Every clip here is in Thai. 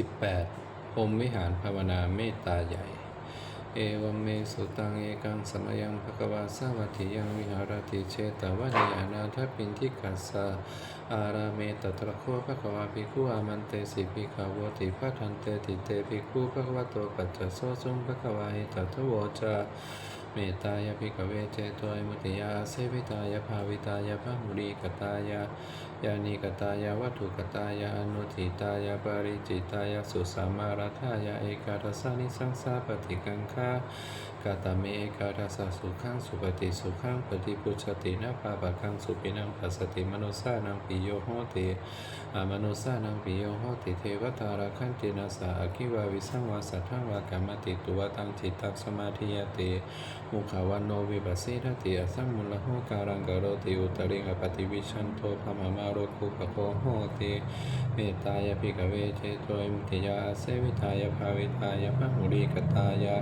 18พรมวิหารภาวนาเมตตาใหญ่ เอวเมสุตังเอกังสมยังภควาสาวัติยังวิหารติเชตวะเนยานาถปินทิกัสสะอาราเมตตระโคภควาภิกขุอามันเตสิภิกขาวติพัทันเตติเตภิกขุภควโตปัจจโสสุงภควาหิตัทโวจาเมตตายาภิกขเวเจโตยมุติยาเสวิตายาภาวิตายพระมุรีกตายา ยานิกตายาวัตถุกตายาอนุทิตายาปริจิตายาสุสามาราธายาเอกาทสานิสังสาปฏิกังคากาตเมเอกาทสาสุขังสุปฏิสุขังปฏิปุชตินาภาปะคังสุปินังปัสสติมนุสานังปิโยโหติอามนุสานังปิโยโหติเทวตาราคันตินาสาอคิวาวิสังวาสัทธังวากรรมติตุวตังจิตตังสมาธิยติมุขวันโนวิปัสสิทติอสัมมุลโหการังกโรติอุตริงอปฏิวิชันโตภมมาโรคุปโคโหติเมตตายภิกขเวเจโตยมุติยาเสวิทายภาวิทายพหุริกตายา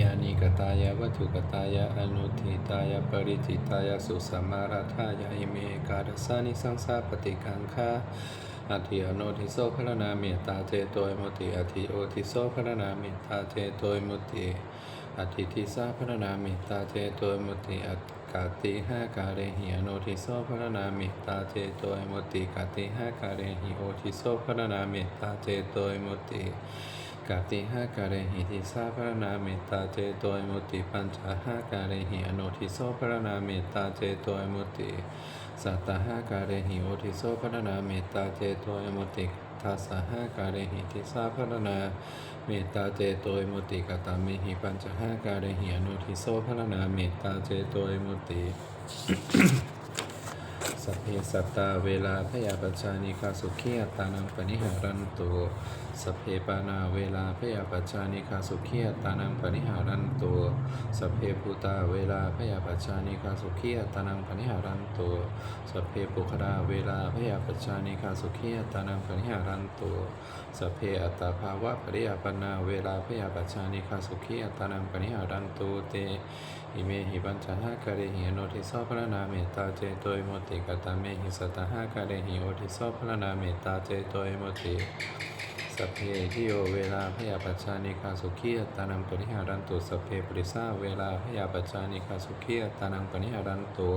ยานิกตายาวัตถุกตายาอนุทิตายาปริจิตายาสุสมาราธายาอิเมกาดสานิสังสาปฏิกังคาอธิอโนทิโสพระนาเมตตาเจโตยมุติอธิโอทิโสพระนาเมตตาเจโตยมุติอธิทิสาพระนาเมตตาเจโตยมุติอัต กาติห้ากาเรหิอโนทิโสพระนามตตาเจโตยมุติกาติห้ากาเรหิโอทิโสพระนามตตาเจโตยมุติกาติห้ากาเรหิทิสาพระนาเมตตาเจโตยมุติปัญจห้ากาเรหิอโนทิโสพระนาเมตตาเจโตยมุติสัตตหาการะหิโอทิโสพระนาเมตตาเจโตยมุติทัสสหาการะหิทิสาพระนา เมตตาเจโตยมุติกตามิหิปัญจหาการเหียนุทิโสพระนาเมตตาเจโตยมุติ สัพเพสัตตาเวลาพยาปัจจานิคาสุขีอัตานังปณิหารันตุสัพเพปานาเวลาพยาปัจจานิคาสุขีอัตานังปณิหารันตุสัพเพภูตาเวลาพยาปัจจานิคาสุขีอัตานังปณิหารันตุสัพเพปุคดาเวลาพยาปัจจานิคาสุขีอัตานังปณิหารันตุสัพเพอัตตาภาวะปริยปนาเวลาพยาปัจจานิคาสุขีอัตตานังปณิหารันตุเต อิเมหิปัญจหาการหิอโนทิโสพระนาเมตตาเจโตยโมติกตาเมหิสัตหาการหิโอทิโสพระนาเมตตาเจโตยโมติสัพเพทิโยเวลาพยาปัจจานิคาสุขีตานังปริหารันตุสัพเพปริสาเวลาพยาปัจจานิคาสุขีตานังปริหารันตุ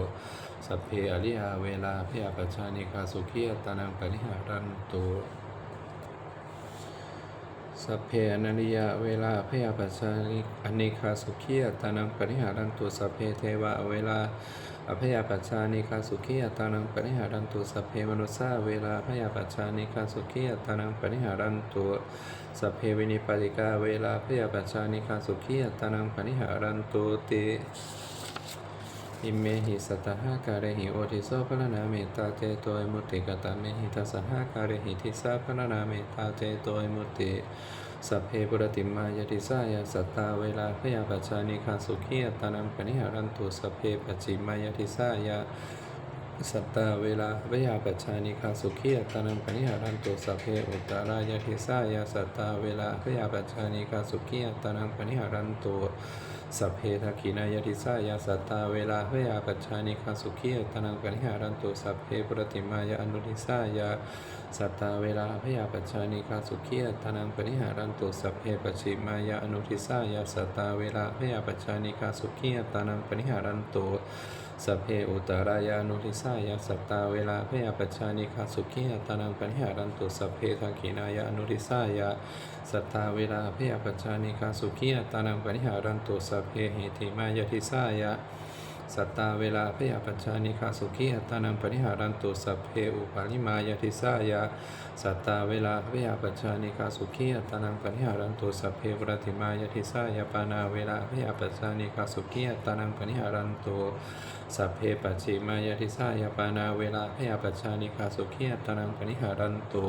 สัพเพอริยาเวลาพยาปัจจานิคาสุขีตตานังปริหารันตุ สัพเพอนันยะเวลาพยาปัสสานิอเนคาสุขีอัตานังปริหารันตุสัพเพเทวะเวลาอภยาปัจจานิคาสุขีอัตานังปริหารันตุสัพเพมนุสาเวลาพยาปัจจานิคาสุขีอัตานังปริหารันตุสัพเพวินิปติกาเวลาพยาปัจจานิคาสุขีอัตตานังปริหารันตุติ อิเมหิสัตหาการหิโอทิโสพระนาเมตตาเจโตยมุติกตาเมหิทัสสหาการหิทิสาพระนาเมตตาเจโตยมุติสัพเพปุรติมายติสายาสัตตาเวลาพยาปัจจานิคาสุขีอัตตานังปณิหารันตุสัพเพปัจจิมายติสายาสัตตาเวลาพยาปัจจานิคาสุขีอัตตานังปณิหารันตุสัพเพอุตตารายติสายาสัตตาเวลาพยาปัจจานิคาสุขีอัตตานังปณิหารันตุ สัพเพทักขินายติสายาสัตตาเวลาพยาปัจจานิคาสุขีตนังปริหารันตุสัพเพปรติมายาอนุทิสายาสัตตาเวลาพยาปัจจานิคาสุขีตนังปริหารันตุสัพเพปชิมายาอนุทิสายาสัตตาเวลาพยาปัจจานิคาสุขีตนังปริหารันตุ สัพเพอุตตรายานุทิสายาสัตตาเวลาพยาปัจจานิคาสุขีอัตนังปัญญารันตุสัพเพทังขีนายาอนุทิสายาสัตตาเวลาพยาปัจจานิคาสุขีอัตานังปัญญารันตุสัพเพหิติมายทิสายา สัตตาเวลาพยาปัจจานิกาสุขีอัตตานังปริหารันตุสัพเพอุปาลิมายติสายะสัตตาเวลาพยาปัจจานิกาสุขีอัตตานังปริหารันตุสัพเพปรติมายติสายะปานาเวลาพยาปัจจานิกาสุขีอัตตานังปริหารันตุสัพเพปัจฉิมายติสายะปานาเวลาพยาปัจจานิกาสุขีอัตตานังปริหารันตุ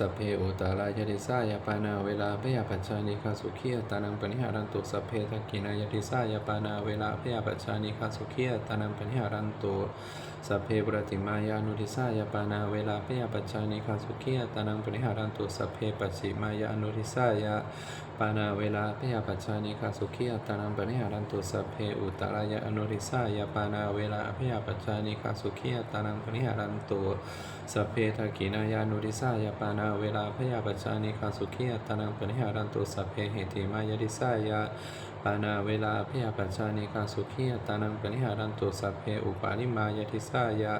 สัพเพอุตตาลายติสายปานาเวลาพยาปัจจานิคาสุขีตานังปณิหารันตุสัพเพทักกินายติสายปานาเวลาพยาปัจจานิคาสุขีตานังปณิหารันตุสัพเพปรติมายานุทิสายปานาเวลาพยาปัจจานิคาสุขียตานังปริหารันตุสัพเพปัจฉิมายานุทิสายา ปานาเวลาพยาปัจจานิคาสุขียตานังปริหารันตุสัพเพอุตตรายานุริสายาปานาเวลาพยาปัจจานิคาสุขียตานังปริหารันตุสัพเพทกินายานุริสายาปานาเวลาพยาปัจจานิคาสุขียตานังปริหารันตุสัพเพเหติมายาทิสายา ปานาเวลาพยาปัจจานิกาสุขียตานังปนิหารันตุสัพเพอุปาลิมายาทิสายะ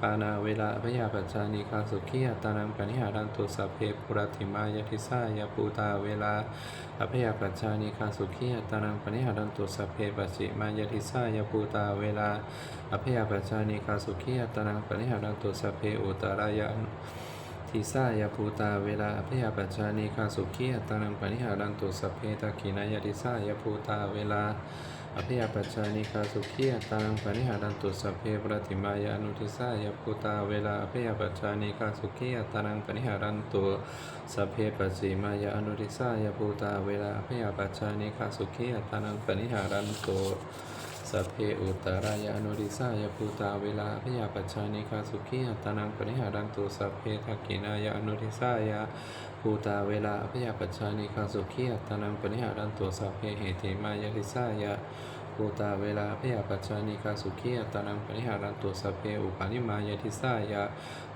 ปานาเวลาพยาปัจจานิกาสุขียตานังปนิหารันตุสัพเพปุรติมายาทิสายะปูตาเวลาอภยาปัจจานิกาสุขียตานังปนิหารันตุสัพเพปัจฉิมายาทิสายะปูตาเวลาอภยาปัจจานิกาสุขียตานังปนิหารันตุสัพเพอุตรายะ ทิสายาภูตาเวลาอภยปัจจานิคาสุขีอัตานังปนิหารันตุสัพเพตะกินายทิสายาภูตาเวลาอภิยปัจจานิคาสุขีอัตานังปนิหารันตุสัพเพปรติมายานุทิสายาภูตาเวลาอภิยปัจจานิคาสุขีอัตานังปนิหารันตุสัพเพปัจจิมายานุทิสายาภูตาเวลาอภิยปัจจานิคาสุขีอัตานังปนิหารันตุ สัพเพอุตตรายานุริสายภูตาเวลาพยาปัจจานิคาสุขีอัตานังปริหารันตุสัพเพทักกินายานุริสายาภูตาเวลาพยาปัจจานิคาสุขีอัตานังปริหารันตุสัพเพเหติมายาริสายาภูตาเวลาพยาปัจจานิคาสุขีอัตานังปริหารันตุสัพเพอุปาณิมายาทิสายา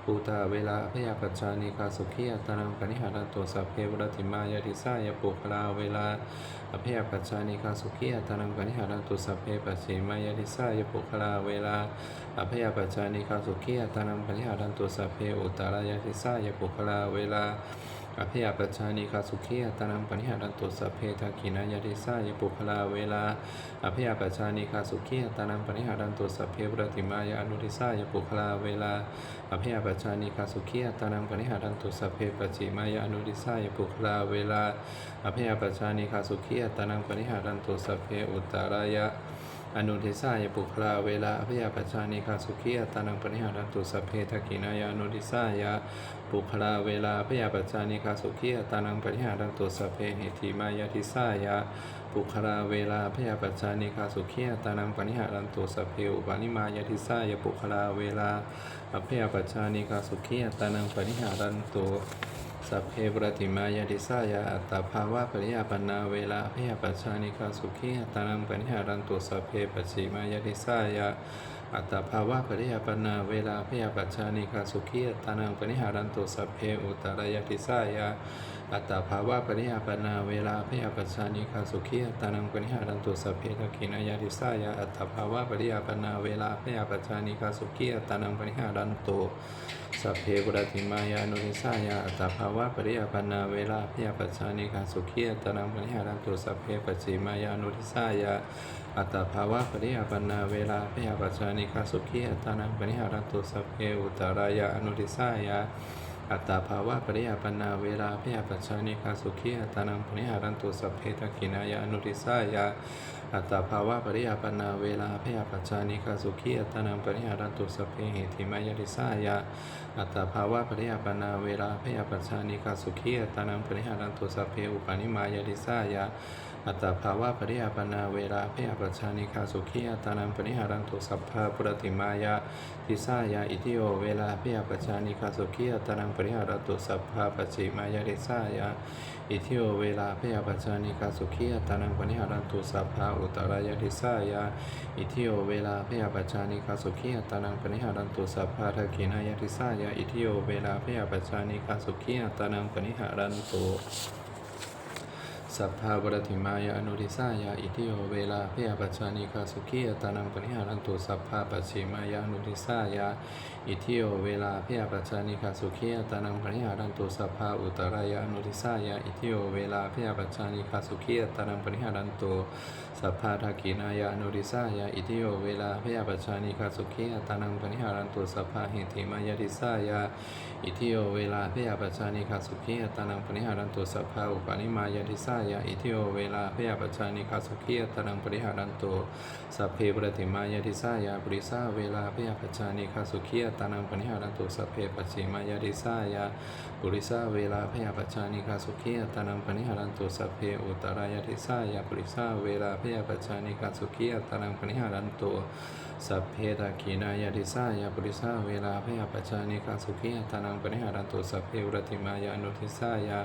ภูตาเวลาพยาปัจจานิคาสุขีอัตนังกนิหารันตุสัพเพวรติมายาทิสายาปุคลาเวลาอภยปัจจานิคาสุขีอัตนังกนิหารันตุสัพเพปัจฉิมายาทิสายปุคลาเวลาอภยปัจจานิคาสุขีอัตนังกนิหารันตุสัพเพอุตตรายาทิสายปุคลาเวลา อภิยปัจจานิคาสุขีอัตานังปนิหารันตุสัพเพทักขินายาทิสายปุคลาเวลาอภิยปัจจานิคาสุขีอัตานังปนิหารันตุสัพเพปรติมายาอนุทิสายปุคลาเวลาอภิยปัจจานิคาสุขีอัตานังปนิหารันตุสัพเพปจิมายาอนุทิสายปุคลาเวลาอภิยปัจจานิคาสุขีอัตานังปนิหารันตุสัพเพอุตตารายะ อนุทิสายปุคลาเวลาอภยปัจจานิคาสุขีอัตานังปนิหารันตุสัพเพทกินายาอนุทิสายะปุคลาเวลาอภยปัจจานิคาสุขีอัตานังปนิหารันตุสัพเพหิติมายาทิสายะปุคลาเวลาอภยปัจจานิคาสุขีอัตานังปนิหารันตุสเพอุปาณิมายาทิสายะปุคลาเวลาอภยปัจจานิคาสุขีอัตานังปนิหารันตุ สัพเพปรติมายาติสายาอัตตาภาวะปริยาปนาเวลาพยาปัชานิคาสุขีอัตานังปริหารันตุสัพเพปฏิมายาติสายา อัตตาภาวะปริยาปนาเวลาพยาปัจจานิคาสุขีตานังปนิหารันตุสัพเพอุตรายาติสายาอัตตาภาวะปริยาปนาเวลาพยาปัจจานิคาสุขีตานังปนิหารันตุสัพเพทักขินายาติสายาอัตตาภาวะปริยาปนาเวลาพยาปัจจานิคาสุขีตานังปนิหารันตุสัพเพปรติมายานุนิสายาอัตตาภาวะปริยาปนาเวลาพยาปัจจานิกาสุขีตานังปริหารันตุสัพเพปัจจิมายานุนิสายา อัตตาภาวะปริยาปนาเวลาพยาปัจจานิกาสุขีอัตตานังปริหารันตุสัพเพอุตตรายาอนุนิสายาอัตตาภาวะปริยาปนาเวลาพยาปัจจานิกาสุขีอัตตานังปริหารันตุสัพเพทักขินายาอนุนิสายาอัตตาภาวะปริยาปนาเวลาพยาปัจจานิคาสุขีอัตตานังปริหารันตุสัพเพเหติมายาติสายาอัตตาภาวะปริยาปนาเวลาพยาปัจจานิคาสุขีอัตตานังปริหารันตุสัพเพอุปาณิมายาติสายา อัตตาภาวะปริยาปนาเวลาพยาปัจจานิคาสุขีอัตานังปริหารันตุสัพพะปุรติมายาติสายาอิทิโอเวลาพยาปัจจานิคาสุขีอัตานังปริหารันตุสัพพะปัจจิมายาติสายาอิทิโอเวลาพยาปัจจานิกาสุขีอัตานังปนิหารันตุสัพพะอุตรายาติสายาอิทิโอเวลาพยาปัจจานิกาสุขีอัตานังปนิหารันตุสัพพะทักขินายาติสายาอิทิโอเวลาพยาปัจจานิกาสุขีอัตานังปนิหารันตุ สัพพะวรติมายาอนุริสายาอิทิโอเวลาเพยปัจจานิคาสุขีอตานังปนิหารันตุสัพพะปัจฉิมายาอนุริสายา อิทิโอเวลาพยาปัจจานิคาสุขีอัตานังปนิหารันตุสัพพะอุตรายาอนุริสายาอิทิโอเวลาพยาปัจจานิคาสุขีอัตานังปนิหารันตุสัพพะทักขินายาอนุริสายาอิทิโอเวลาพยาปัจจานิคาสุขีอัตานังปนิหารันตุสัพพะหิติมายาติสายาอิทิโอเวลาพยาปชานิคาสุขีอัตานังปณิหารันตุสัพพะอุปาณิมายาทิสายาอิทิโอเวลาพยาปชานิคาสุขีอัตานังปณิหารันตุสัพเพปฏิมายาทิสายาปุริสาเวลาพยาปชานิคาสุขีอัตานังปณิหารันตุสเพปัจฉิมายาทิสายาปุริสาเวลาพยาปชานิคาสุขีอัตานังปณิหารันตุสเพอุตรายาทิสายาปุริสาเวลาพยาปชานิคาสุขีอัตานังปณิหารันตุสัพเพตาขีนายาติสายาปุริสาเวลาพยาปจานิกาสุขีอัตานังปณิหารันตุสัพเพวรติมายานุทิสายา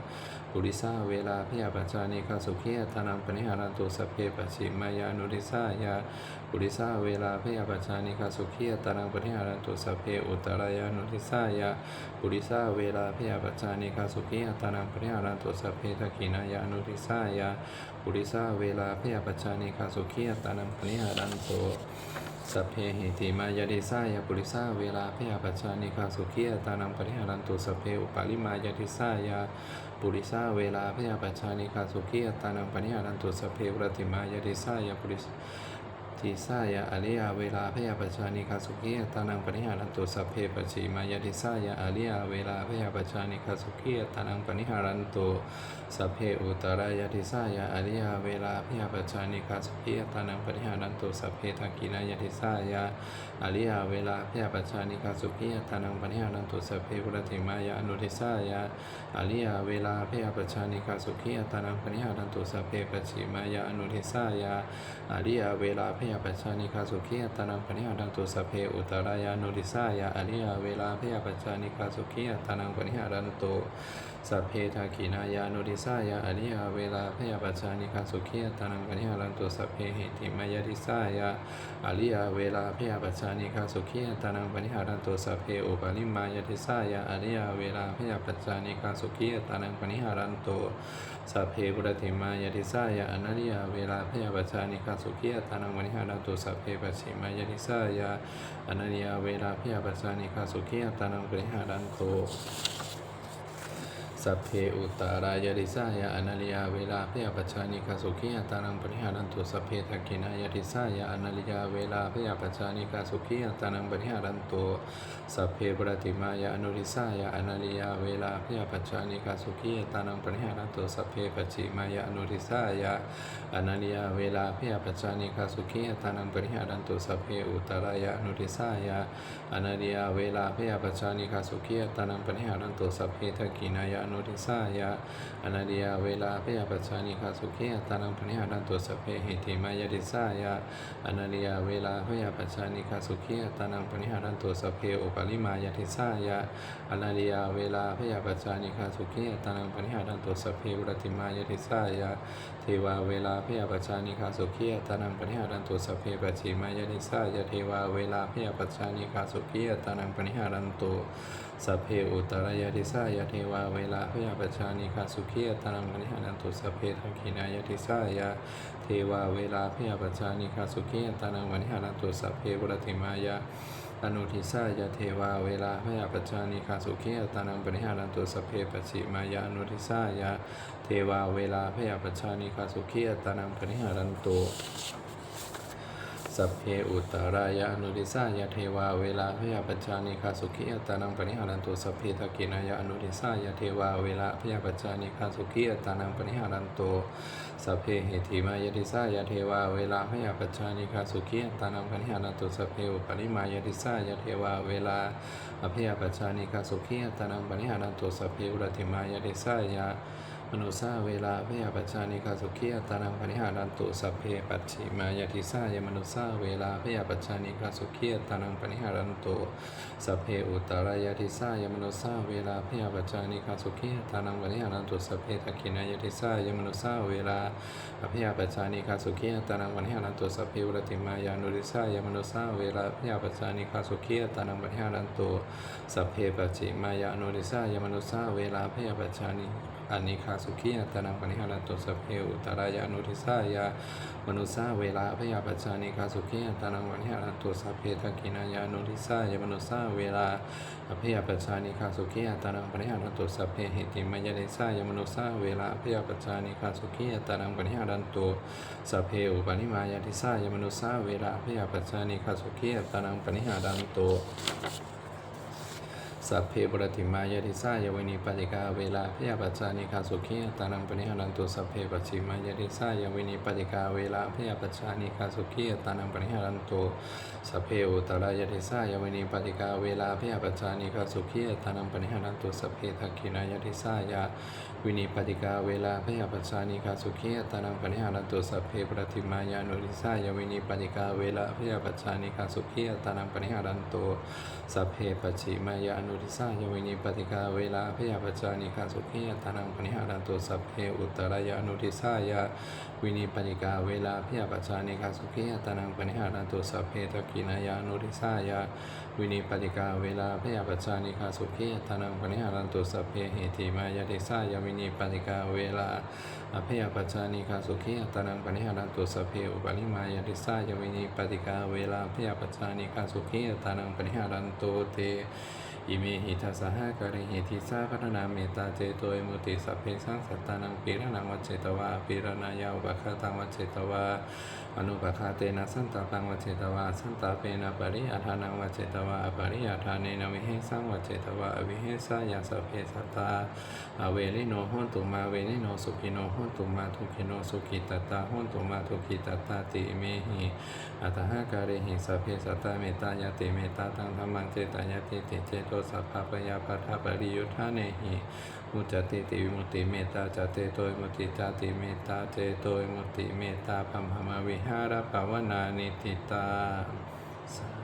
ปุริสาเวลาพยาปัจานิกาสุขีอัตานังปณิหารันตุสเพปชิมายานุทิสายาปุริสาเวลาพยาปัจานิกาสุขีอัตานังปณิหารันตุสเพอุตรายานุทิสายาปุริสาเวลาพยาปัจานิกาสุขีอัตานังปณิหารันตุสัพเพตาขีนายานุทิสายาปุริสาเวลาพยาปัจานิกาสุขีอัตานังปณิหารันตุสัพเพหิติมายาดิสายาปุริสาเวลาพยาปัจจานิคาสุขียตานังปริหารันตุสเพอุปาลิมายาดิสายา ปุริสาเวลาพยาปัจจานิคาสุขีอัตานังปริหาดันตุสัพเพปรติมายาดิสายาปุริส ทิสายาอริยาเวลาพยาปัจจานิคาสุขีตานังปริหารันตุสัพเพปชิมายาดิสายาอริยาเวลาพยาปัจจานิคาสุขีตานังปริหารันตุสัพเพอุตรายาดิสายาอริยาเวลาพยาปัจจานิคาสุขีตานังปริหารันตุสัพเพทักกินายาดิสายาอริยาเวลาพยาปัจจานิคาสุขีตานังปณิหารันตุสัพเพปุรติมายาอนุทิสายาอริยาเวลาพยาปัจจานิคาสุขีตานังปณิหารันตุสัพเพปัจฉิมายาอนุทิสายาอริยาเวลาพยาปัจจานิคาสุขียตานังปณิหารันตุสเพอุตรายานุทิสายาอริยาเวลาพยาปัจจานิคาสุขียตานังปณิหารันตุสัพเพทากีนายานุทิสายาอริยาเวลาพยาปัจจานิคาสุขียตานังปณิหารันตุสัพเพหิติมายาทิสายาอริยาเวลาพยาปัจจานิคาสุขียตานังปณิหารันตุสัพเพอุปาลิมายาติสายาอริยาเวลาพยาปัจจานิคาสุขียตานังปณิหารันตุ สัพเพปุรติมายาติสายาอนัริยาเวลาพยาปัชานิคาสุขียตานังวนิหารานตุสัพเพปัชิมายาติสายาอนัริยาเวลาพยาปัชานิคาสุขียตานังปณิหารันตุ สัพเพอุตารายาริสายาอนาลิยาเวลาพยาปัจานิคาสุขียตานังปริหารันตุสัพเพทักินายาริสายาอนาลิยาเวลาพยาปัจานิคาสุขียตานังปริหารันตุสัพเพปรติมายาอนุริสายาอนาลิยาเวลาพยาปัจานิคาสุขียตานังปริหารันตุสัพเพปัจฉิมายาอนุริสายาอนาลิยาเวลาพยาปัจานิคาสุขียตานังปริหารันตุสัพเพอุตารายาอนุริสายาอนาลิยาเวลาพยาปัจานิคาสุขียตานังปริหารันตุสัพเพทักกินายาอนุริสายาอนาเดิยเวลาพยาปัจจานิคาสุเขตานังปณิหารันตุสเพหิติมายาดิสายาอนาเดิยเวลาพยาปัจจานิคาสุเขตานังปณิหารันตุสัพเพอุปาลิมายาติสายาอนาเดิยเวลาพยาปัจจานิคาสุเขตานังปณิหารันตุสเพอุรติมายาติสายาเทวาเวลาพยาปัจจานิคาสุเขตานังปณิหารันตุสเพปัจฉิมายาติสายาเทวาเวลาพยาปัจจานิคาสุเขตานังปณิหารันตุ สัพเพอุตรายาติสายาเทวาเวลาพยาปัจจานิคาสุขียตานังปณิหานันตุสัพเพทังคีนายาติสายาเทวาเวลาพยาปัจจานิคาสุขียตานังปณิหานันตุสัพเพวรติมายาอนุทิสายาเทวาเวลาพยาปัจจานิคาสุขียตานังปณิหานันตุสัพเพปัจฉิมายาอนุทิสายาเทวาเวลาพยาปัจจานิคาสุขียตานังปณิหานันตุ สัพเพอุตรายาอนุริสายาเทวาเวลาพยาปัจจานิคาสุขีอัตานังปณิหารันตุสัพเพตกินายาอนุริสายาเทวาเวลาพยาปัจจานิคาสุขีอัตานังปณิหารันตุสัพเพเหติมายติสายาเทวาเวลาพยาปัจจานิคาสุขีอัตานังปณิหารันตุสัพเพอุปริมายติสายาเทวาเวลาอภยาปัจจานิคาสุขีอัตานังปณิหารันตุสัพเพอุรติมายติสายา มนุสาเวลาพยาปัจจานิคาสุขีอัตานังปณิหารันตุสัพเพปัจฉิมายาทิสายมนุสาเวลาพยาปัจจานิคาสุขีอัตานังปณิหารันตุสัพเพอุตรายาทิสายมนุสาเวลาพยาปัจจานิคาสุขีอัตานังปณิหารันตุสัพเพทักขินายาทิสายมนุสาเวลาพยาปัจจานิคาสุขีอัตานังปณิหารันตุสัพเพวรติมายานุริสายมนุสาเวลาพยาปัจจานิคาสุขีอัตตานังปณิหารันตุสัพเพปัจฉิมายานุริสายมนุสาเวลาพยาปัจจานิ อานิคาสุขีอัตตานังปณิหารันตุสัพเพอุตรายานุทิสายามนุสาเวลาพยาปัจจานิคาสุขีอัตตานังปณิหารันตุสัพเพทักขินายานุทิสายามนุสาเวลาพยาปัจจานิคาสุขีอัตตานังปณิหารันตุสัพเพหิติมายานิสายามนุสาเวลาพยาปัจจานิคาสุขีอัตตานังปณิหารันตุสัพเพอุปาณิมายาทิสายามนุสาเวลาพยาปัจจานิคาสุขีอัตตานังปณิหารตุ สัพเพปรติมายาติสายวินิปติกาเวลาพยาปัจจานิคาสุขีตานังปณิหารันตุสัพเพปัจฉิมายาติสายวินิปติกาเวลาพยาปัจจานิคาสุขีตานังปณิหารันตุสัพเพอุตรายาติสายวินิปติกาเวลาพยาปัจจานิคาสุขีตานังปณิหารันตุสัพเพทักขินายาติสายาวินิปติกาเวลาพยาปัจจานิคาสุขีตานังปณิหารันตุสัพเพปรติมายานุริสายวินิปติกาเวลาพยาปัจจานิคาสุขีตานังปณิหารันตุสัพเพปัจฉิมายานุริสายวินิปติกาเวลาพยาปจานิคาสุขีอัตานังปณิหารันตุสัพเพอุตรายานุริสายาวินิปติกาเวลาพยาปจานิคาสุขีอัตานังปณิหารันตุสัพเพทักขินายานุริสายาวินิปติกาเวลาพยาปจานิคาสุขีอัตานังปณิหารันตุสัพเพเหติมายาติสายาวินิปติกาเวลาอภยปัจจานิคาสุขีอัตานังปณิหารันตุสัพเพอุปาลิมายาติสายาวินิปติกาเวลาพยาปัจจานิคาสุขีอัตานังปณิหารันตุเต อิเมหิทัสสะหะกะริหิทิสาพัฒนาเมตตาเจโตยมุติสัพเพสังสัตตานังปีระนังวัจเจตวาปีระนายาอุปคาตังวัจเจตวา อนุปคาเตนะสันตาตังวัจเจตวาสันตาเปนะปริอาทานังวัจเจตวาอปริอาทาเนนวิเหสังวัจเจตวาอวิเหสายาสเพสัตตาอเวลิโนหนตุมาเวลิโนสุขิโนหนตุมาทุขิโนสุขิตตาหนตุมาทุขิตตาติเมหิอัตหะกะริหิสัพเพสัตตาเมตายติเมตตาตังธรรมังเจตายาติติเจโตสัพพะปยาปัฏฐปริยุทธาเนหิมุจจติติวิมุตติเมตตาจเตโตวิมุติจติเมตตาเจโตวิมุติเมตตาพัมหมาวิหารภาวนานิติตาสา